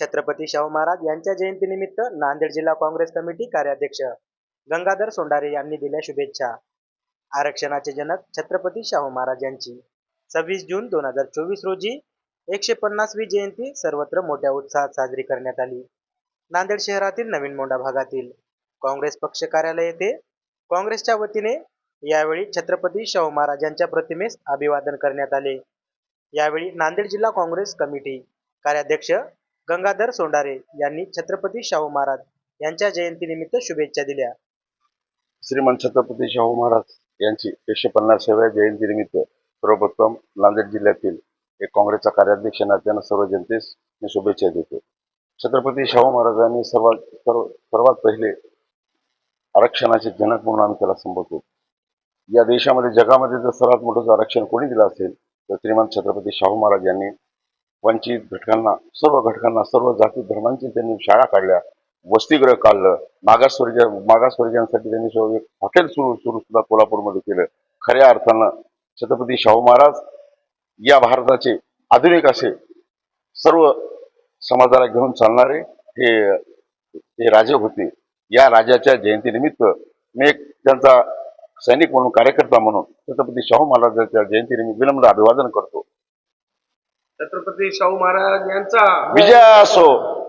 छत्रपती शाहू महाराज यांच्या जयंतीनिमित्त नांदेड जिल्हा काँग्रेस कमिटी कार्याध्यक्ष गंगाधर सोंडारे यांनी दिल्या शुभेच्छा. आरक्षणाचे जनक छत्रपती शाहू महाराज यांची. सव्वीस जून दोन हजार चोवीस रोजी एकशे पन्नासवी जयंती सर्वत्र मोठ्या उत्साहात साजरी करण्यात आली. नांदेड शहरातील नवीन मोंडा भागातील काँग्रेस पक्ष कार्यालय येथे काँग्रेसच्या वतीने यावेळी छत्रपती शाहू महाराज यांच्या प्रतिमेस अभिवादन करण्यात आले. यावेळी नांदेड जिल्हा काँग्रेस कमिटी कार्याध्यक्ष गंगाधर सोंडारे यांनी छत्रपती शाहू महाराज यांच्या जयंतीनिमित्त शुभेच्छा दिल्या. श्रीमान छत्रपती शाहू महाराज यांची एकशे पन्नासाव्या जयंतीनिमित्त सर्वप्रथम नांदेड जिल्ह्यातील एक काँग्रेसचा कार्याध्यक्ष नात्यानं सर्व जनतेस मी शुभेच्छा देतो. छत्रपती शाहू महाराजांनी सर्वात सर्व सर्वात पहिले आरक्षणाचे जनक म्हणून आम्ही त्याला संबोधतो या देशामध्ये जगामध्ये जर सर्वात मोठं आरक्षण कोणी दिलं असेल तर श्रीमान छत्रपती शाहू महाराज यांनी वंचित घटकांना सर्व घटकांना सर्व जाती धर्मांची त्यांनी शाळा काढल्या. वसतिगृह काढलं. मागासवर्गीय मागासवर्गीयांसाठी त्यांनी सर्व एक हॉटेल सुरू सुरू सुद्धा कोल्हापूरमध्ये केलं. खऱ्या अर्थानं छत्रपती शाहू महाराज या भारताचे आधुनिक असे सर्व समाजाला घेऊन चालणारे हे हे राजे होते. या राजाच्या जयंतीनिमित्त मी एक त्यांचा सैनिक म्हणून कार्यकर्ता म्हणून छत्रपती शाहू महाराजांच्या जयंतीनिमित्त विनम्र अभिवादन करतो. छत्रपती शाहू महाराज यांचा विजय असो.